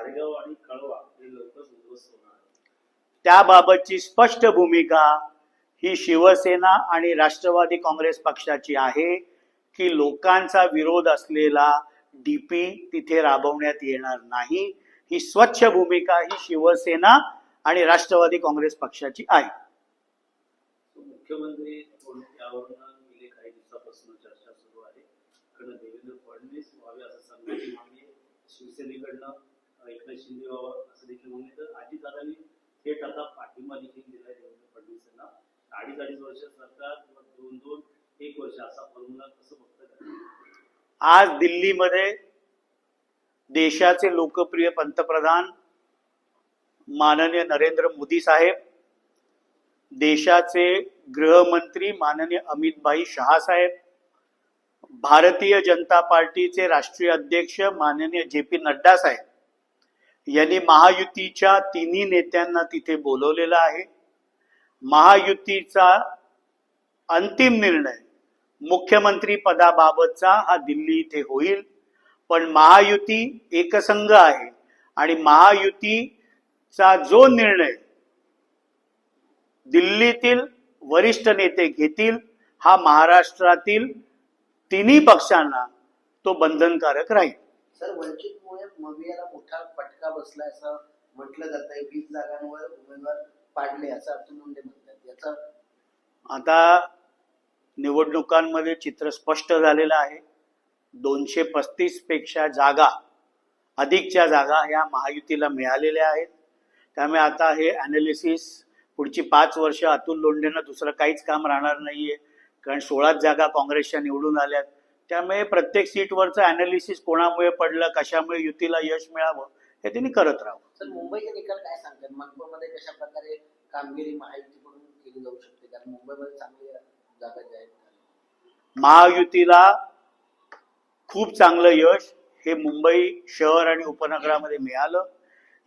खारेगाव आणि कळवा हे लवकरच उद्ध्वस्त होणार आहे. त्याबाबतची स्पष्ट भूमिका ही शिवसेना आणि राष्ट्रवादी काँग्रेस पक्षाची आहे की लोकांचा विरोध असलेला डीपी तिथे राबवण्यात येणार नाही ही स्वच्छ भूमिका ही शिवसेना आणि राष्ट्रवादी काँग्रेस पक्षाची आहे मुख्यमंत्री म्हणून यावरून गेले काही दिवसापासून चर्चा सुरू आहे इकडनं देवेंद्र फडणवीस व्हावे असं सांगण्याची मागणी आहे. शिवसेनेकडनं एकनाथ शिंदे व्हावं असं देखील मागणी तर अजितदादांनी थेट आता पाठिंबा देखील दिलाय देवेंद्र फडणवीस यांना अडीच अडीच वर्ष सरकार किंवा दोन दोन एक वर्ष असा फॉर्म्युला कसं बघतं आज दिल्लीमध्ये देशाचे लोकप्रिय पंतप्रधान माननीय नरेंद्र मोदी साहेब देशाचे गृहमंत्री माननीय अमितभाई शहा साहेब भारतीय जनता पार्टीचे राष्ट्रीय अध्यक्ष माननीय जे पी नड्डा साहेब. यांनी महायुतीच्या तिन्ही नेत्यांना तिथे बोलवलेलं आहे. महायुतीचा अंतिम निर्णय मुख्यमंत्री पदाबाबतचा हा दिल्ली इथे होईल. पण महायुती एकसंघ आहे आणि महायुतीचा जो निर्णय दिल्लीतील वरिष्ठ नेते घेतील हा महाराष्ट्रातील तिन्ही पक्षांना तो बंधनकारक राहील. सर वंचितमुळे मवियाला मोठा फटका बसला असं म्हटलं जात आहे वीस जागांवर उमेदवार पाडले असं अतुल मुंडे म्हणतात. याचा आता निवडणुकांमध्ये चित्र स्पष्ट झालेलं आहे. दोनशे पस्तीसपेक्षा जागा अधिकच्या जागा ह्या महायुतीला मिळालेल्या आहेत. त्यामुळे आता हे अनालिसिस पुढची पाच वर्ष अतुल लोंढेंना दुसरं काहीच काम राहणार नाहीये. कारण सोळाच जागा काँग्रेसच्या निवडून आल्यात. त्यामुळे प्रत्येक सीटवरचं अनालिसिस कोणामुळे पडलं कशामुळे युतीला यश मिळावं हे त्यांनी करत राहावं. सर मुंबईचे निकाल काय सांगतात? मनपामध्ये कशा प्रकारे कामगिरी महायुतीकडून केली जाऊ शकते? कारण मुंबईमध्ये चांगली जागा महायुतीला खूप चांगलं यश हे मुंबई शहर आणि उपनगरामध्ये मिळालं.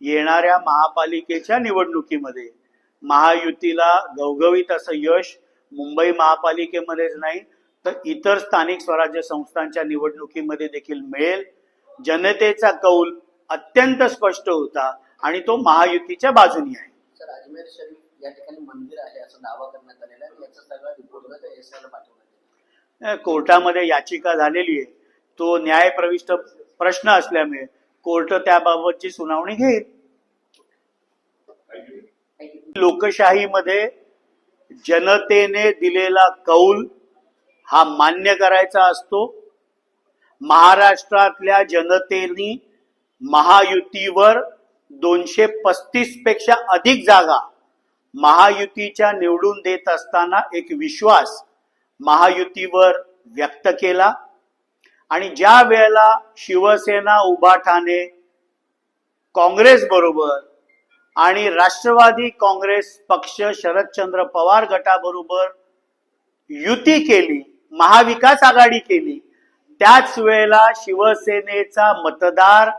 येणाऱ्या महापालिकेच्या निवडणुकीमध्ये महायुतीला घवघवीत असं यश मुंबई महापालिकेमध्येच नाही तर इतर स्थानिक स्वराज्य संस्थांच्या निवडणुकीमध्ये देखील मिळेल. जनतेचा कौल अत्यंत स्पष्ट होता आणि तो महायुतीच्या बाजूनी आहे. सर अजमेर शरीफ या ठिकाणी मंदिर आहे असं दावा करण्यात आलेला आहे. याचा सगळा रिपोर्ट एस आयला पाठवण्यात येईल कोर्टामध्ये याचिका झालेली आहे. तो न्यायप्रविष्ट प्रश्न असल्यामुळे कोर्ट त्याबाबतची सुनावणी घेईल. लोकशाहीमध्ये जनतेने दिलेला कौल हा मान्य करायचा असतो. महाराष्ट्रातल्या जनतेनी महायुतीवर दोनशे पस्तीसपेक्षा अधिक जागा महायुतीच्या निवडून देत असताना एक विश्वास महायुतीवर व्यक्त केला. आणि ज्या वेळेला शिवसेना उभाठाने काँग्रेस बरोबर आणि राष्ट्रवादी काँग्रेस पक्ष शरदचंद्र पवार गटाबरोबर युती केली महाविकास आघाडी केली. त्याच वेळेला शिवसेनेचा मतदार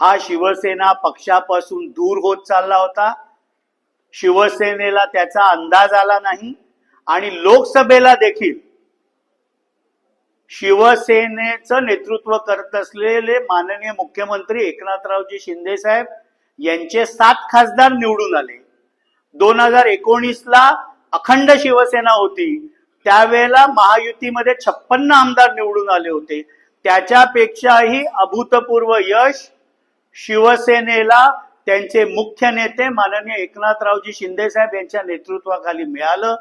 हा शिवसेना पक्षापासून दूर होत चालला होता. शिवसेनेला त्याचा अंदाज आला नाही आणि लोकसभेला देखील. शिवसेनेचं नेतृत्व करत असलेले माननीय मुख्यमंत्री एकनाथरावजी शिंदे साहेब यांचे सात खासदार निवडून आले. दोन हजार एकोणीस ला अखंड शिवसेना होती. त्यावेळेला महायुतीमध्ये छप्पन्न आमदार निवडून आले होते. त्याच्यापेक्षाही अभूतपूर्व यश शिवसेनेला त्यांचे मुख्य नेते माननीय एकनाथरावजी शिंदे साहेब यांच्या नेतृत्वाखाली मिळालं.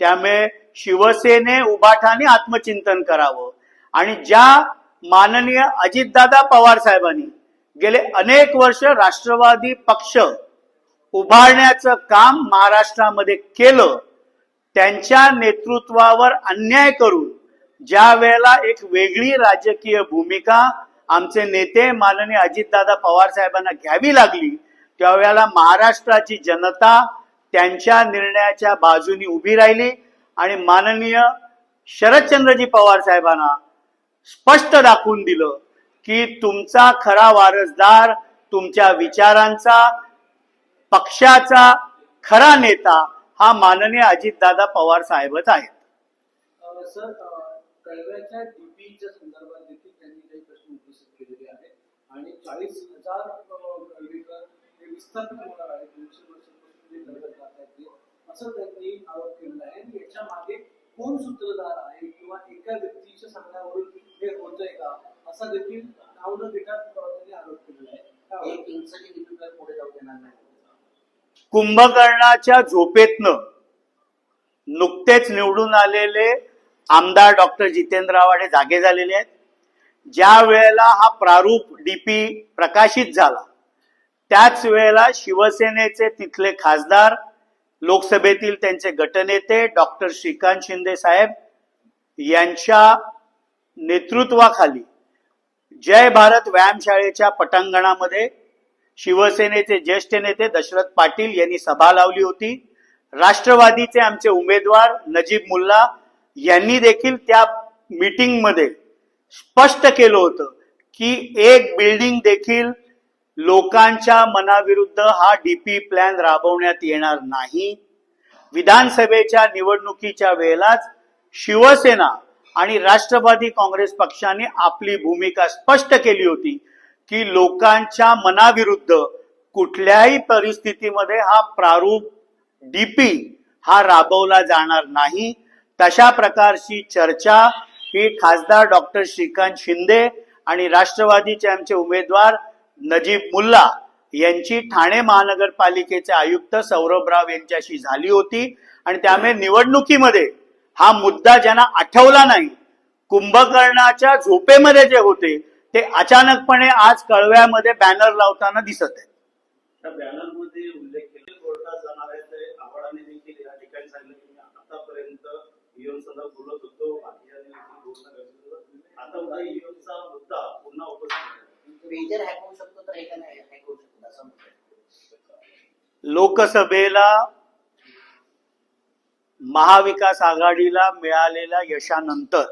त्यामुळे शिवसेने उभाठाने आत्मचिंतन करावं. आणि ज्या माननीय अजितदादा पवार साहेबांनी गेले अनेक वर्ष राष्ट्रवादी पक्ष उभारण्याचं काम महाराष्ट्रामध्ये केलं त्यांच्या नेतृत्वावर अन्याय करून ज्या वेळेला एक वेगळी राजकीय भूमिका आमचे नेते माननीय अजितदादा पवार साहेबांना घ्यावी लागली त्यावेळेला महाराष्ट्राची जनता त्यांच्या निर्णयाच्या बाजूनी उभी राहिली आणि माननीय शरदचंद्रजी पवार साहेबांना स्पष्ट दाखवून दिलं की तुमचा खरा वारसदार तुमच्या विचारांचा पक्षाचा खरा नेता हा माननीय अजितदादा पवार साहेबच आहेत. सर कळव्याच्या डीपीच्या संदर्भात देखील त्यांनी काही प्रश्न उपस्थित केलेले आहेत. आणि चाळीस हजार होणार आहे. दोनशे वर्षांपासून जात असं त्यांनी आरोप केलेला आहे. आणि याच्या मागे कोण सूत्रधार आहे किंवा एका व्यक्तीच्या सांगण्यावरून हे होतंय का? असा देखील नाव न देता त्यांनी आरोप केलेला आहे? एक इंचची पुढे जाऊ देणार नाही? कुंभकर्णाच्या झोपेतनं नुकतेच निवडून आलेले आमदार डॉक्टर जितेंद्र आव्हाड जागे झालेले आहेत. ज्या वेळेला हा प्रारूप डीपी प्रकाशित झाला त्याच वेळेला शिवसेनेचे तिथले खासदार लोकसभेतील त्यांचे गटनेते डॉक्टर श्रीकांत शिंदे साहेब यांच्या नेतृत्वाखाली जय भारत व्यायामशाळेच्या पटांगणामध्ये शिवसेनेचे ज्येष्ठ नेते दशरथ पाटील यांनी सभा लावली होती. राष्ट्रवादीचे आमचे उमेदवार नजीब मुल्ला यांनी देखील त्या मीटिंगमध्ये स्पष्ट केलं होतं की एक बिल्डिंग देखील लोकांच्या मनाविरुद्ध हा डीपी प्लॅन राबवण्यात येणार नाही. विधानसभेच्या निवडणुकीच्या वेळेलाच शिवसेना आणि राष्ट्रवादी काँग्रेस पक्षाने आपली भूमिका स्पष्ट केली होती. की लोकांच्या मनाविरुद्ध कुठल्याही परिस्थितीमध्ये हा प्रारूप डीपी हा राबवला जाणार नाही. तशा प्रकारची चर्चा ही खासदार डॉक्टर श्रीकांत शिंदे आणि राष्ट्रवादीचे आमचे उमेदवार नजीब मुल्ला यांची ठाणे महानगरपालिकेचे आयुक्त सौरभ राव यांच्याशी झाली होती. आणि त्यामुळे निवडणुकीमध्ये हा मुद्दा ज्यांना आठवला नाही कुंभकर्णाच्या झोपेमध्ये जे होते ते अचानकपणे आज कळव्यामध्ये बॅनर लावताना दिसत आहेत त्या बॅनरमध्ये उल्लेख केले कोर्टात जाणार आहे ते आव्हाडाने देखील या ठिकाणी सांगितलं की मी आतापर्यंत ईएम संदर्भात बोलत होतो बाकीच्यांनी देखील बोलणं गरजेचं होतं. आता उद्या ईएमचा मुद्दा पुन्हा उपस्थित आहे. मेजर हॅक होऊ शकतो तर एका नाही हॅक होऊ शकतो असं म्हणतोय लोकसभेला महाविकास आघाडीला मिळालेल्या यशानंतर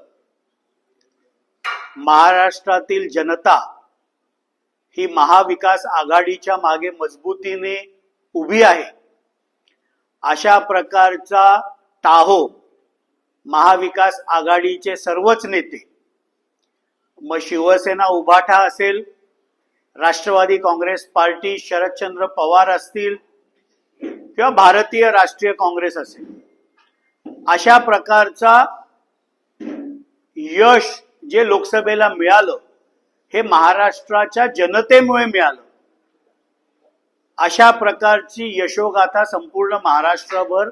महाराष्ट्रातील जनता ही महाविकास आघाडीच्या मागे मजबूतीने उभी आहे. अशा प्रकारचा टाहो महाविकास आघाडीचे सर्वच नेते मग शिवसेना उभाठा असेल राष्ट्रवादी काँग्रेस पार्टी शरदचंद्र पवार असतील किंवा भारतीय राष्ट्रीय काँग्रेस असेल अशा प्रकारचा यश जे लोकसभेला मिळालं हे महाराष्ट्राच्या जनतेमुळे मिळालं. अशा प्रकारची यशोगाथा संपूर्ण महाराष्ट्रभर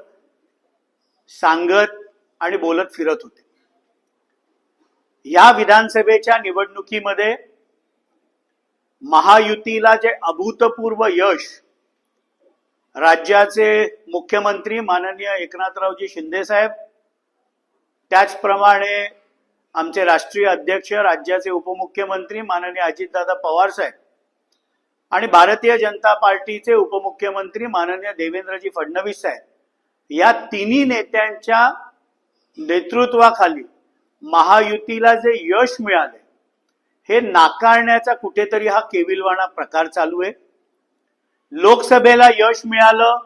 सांगत आणि बोलत फिरत होते. या विधानसभेच्या निवडणुकीमध्ये महायुतीला जे अभूतपूर्व यश राज्याचे मुख्यमंत्री माननीय एकनाथरावजी शिंदे साहेब त्याचप्रमाणे आमचे राष्ट्रीय अध्यक्ष राज्याचे उपमुख्यमंत्री माननीय अजितदादा पवार साहेब आणि भारतीय जनता पार्टीचे उपमुख्यमंत्री माननीय देवेंद्रजी फडणवीस साहेब. या तिन्ही नेत्यांच्या नेतृत्वाखाली महायुतीला जे यश मिळाले हे नाकारण्याचा कुठेतरी हा केविलवाणा प्रकार चालू आहे. लोकसभेला यश मिळालं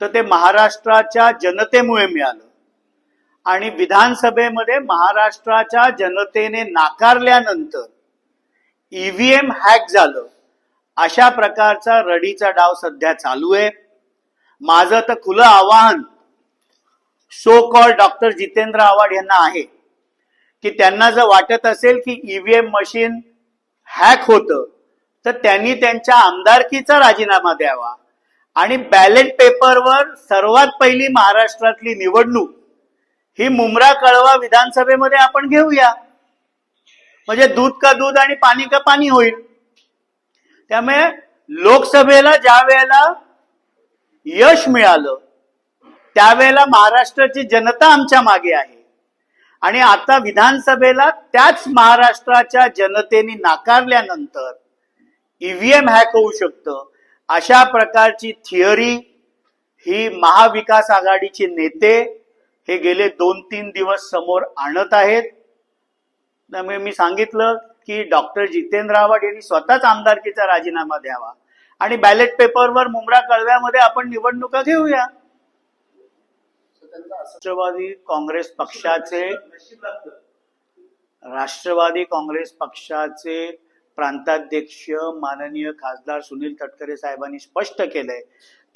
तर ते महाराष्ट्राच्या जनतेमुळे मिळालं. आणि विधानसभेमध्ये महाराष्ट्राच्या जनतेने नाकारल्यानंतर ईव्हीएम हॅक झालं. अशा प्रकारचा रडीचा डाव सध्या चालू आहे. माझं तर खुलं आवाहन so called doctor Jitendra Awhad यांना आहे की त्यांना जर वाटत असेल की ईव्हीएम मशीन हॅक होतं तर त्यांनी त्यांच्या आमदारकीचा राजीनामा द्यावा. आणि बॅलेट पेपरवर सर्वात पहिली महाराष्ट्रातली निवडणूक ही मुमरा कळवा विधानसभेमध्ये आपण घेऊया. म्हणजे दूध का दूध आणि पाणी का पाणी होईल. त्यामुळे लोकसभेला ज्या वेळेला यश मिळालं त्यावेळेला महाराष्ट्राची जनता आमच्या मागे आहे. आणि आता विधानसभेला त्याच महाराष्ट्राच्या जनतेने नाकारल्यानंतर ईव्हीएम हॅक होऊ शकतं अशा प्रकारची थिअरी ही महाविकास आघाडीचे नेते हे गेले दोन तीन दिवस समोर आणत आहेत. त्यामुळे मी सांगितलं की डॉक्टर जितेंद्र आव्हाड यांनी स्वतःच आमदारकीचा राजीनामा द्यावा. आणि बॅलेट पेपरवर मुंबरा कळव्यामध्ये आपण निवडणुका घेऊया. राष्ट्रवादी काँग्रेस पक्षाचे राष्ट्रवादी काँग्रेस पक्षाचे प्रांताध्यक्ष माननीय खासदार सुनील तटकरे साहेबांनी स्पष्ट केलंय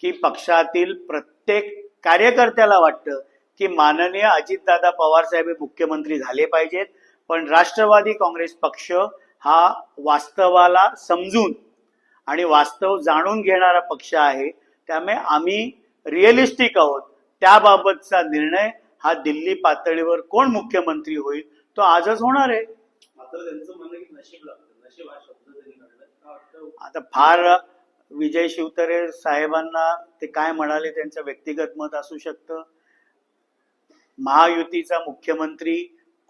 की पक्षातील प्रत्येक कार्यकर्त्याला वाटतं की माननीय अजितदादा पवार साहेब हे मुख्यमंत्री झाले पाहिजेत. पण राष्ट्रवादी काँग्रेस पक्ष हा वास्तवाला समजून आणि वास्तव जाणून घेणारा पक्ष आहे. त्यामुळे आम्ही रिअलिस्टिक आहोत. त्याबाबतचा निर्णय हा दिल्ली पातळीवर कोण मुख्यमंत्री होईल तो आजच होणार आहे. आता फार विजय शिवतरे साहेबांना ते काय म्हणाले त्यांचं व्यक्तिगत मत असू शकतं. महायुतीचा मुख्यमंत्री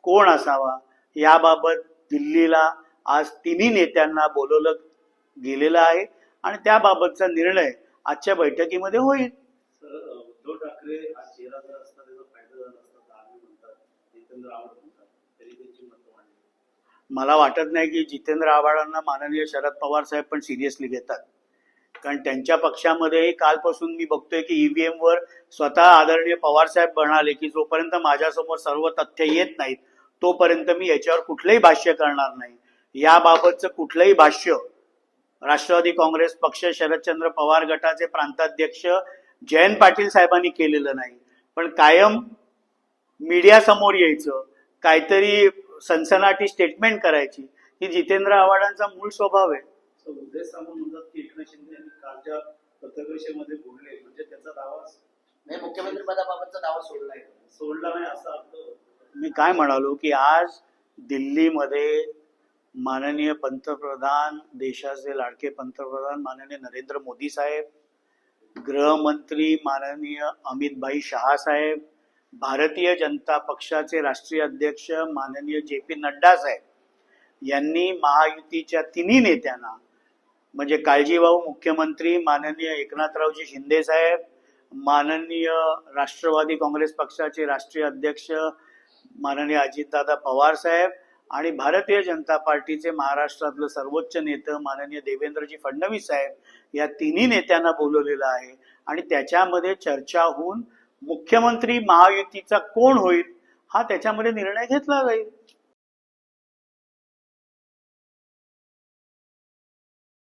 कोण असावा याबाबत दिल्लीला आज तिन्ही नेत्यांना बोलवलं गेलेलं आहे आणि त्याबाबतचा निर्णय आजच्या बैठकीमध्ये होईल. उद्धव ठाकरे मला वाटत नाही की जितेंद्र आव्हाडांना माननीय शरद पवार साहेब पण सिरियसली घेतात. कारण त्यांच्या पक्षामध्ये कालपासून मी बघतोय की ईव्हीएम वर स्वतः आदरणीय पवार साहेब म्हणाले की जोपर्यंत माझ्यासमोर सर्व तथ्य येत नाहीत तोपर्यंत मी याच्यावर कुठलंही भाष्य करणार नाही. याबाबतचं कुठलंही भाष्य राष्ट्रवादी काँग्रेस पक्ष शरदचंद्र पवार गटाचे प्रांताध्यक्ष जयंत पाटील साहेबांनी केलेलं नाही. पण कायम मीडिया समोर यायचं काहीतरी सनसनाटी स्टेटमेंट करायची ही जितेंद्र आव्हाडांचा मूळ स्वभाव आहे. उदय सामंत म्हणतात की एकनाथ शिंदे यांनी कालच्या पत्रपरिषदेमध्ये बोलले म्हणजे त्याचा दावा म्हणजे मुख्यमंत्री पदाबाबतचा दावा सोडलाय सोडला नाही असा अर्थ होतो. मी काय म्हणालो की आज दिल्लीमध्ये माननीय पंतप्रधान देशाचे लाडके पंतप्रधान माननीय नरेंद्र मोदी साहेब गृहमंत्री माननीय अमित भाई शहा साहेब भारतीय जनता पक्षाचे राष्ट्रीय अध्यक्ष माननीय जे पी नड्डा साहेब यांनी महायुतीच्या तिन्ही नेत्यांना म्हणजे काळजीभाऊ मुख्यमंत्री माननीय एकनाथरावजी शिंदे साहेब माननीय राष्ट्रवादी काँग्रेस पक्षाचे राष्ट्रीय अध्यक्ष माननीय अजितदादा पवार साहेब आणि भारतीय जनता पार्टीचे महाराष्ट्रातलं सर्वोच्च नेतं माननीय देवेंद्रजी फडणवीस साहेब या तिन्ही नेत्यांना बोलवलेलं आहे. आणि त्याच्यामध्ये चर्चा होऊन मुख्यमंत्री महायुतीचा कोण होईल हा त्याच्यामध्ये निर्णय घेतला जाईल.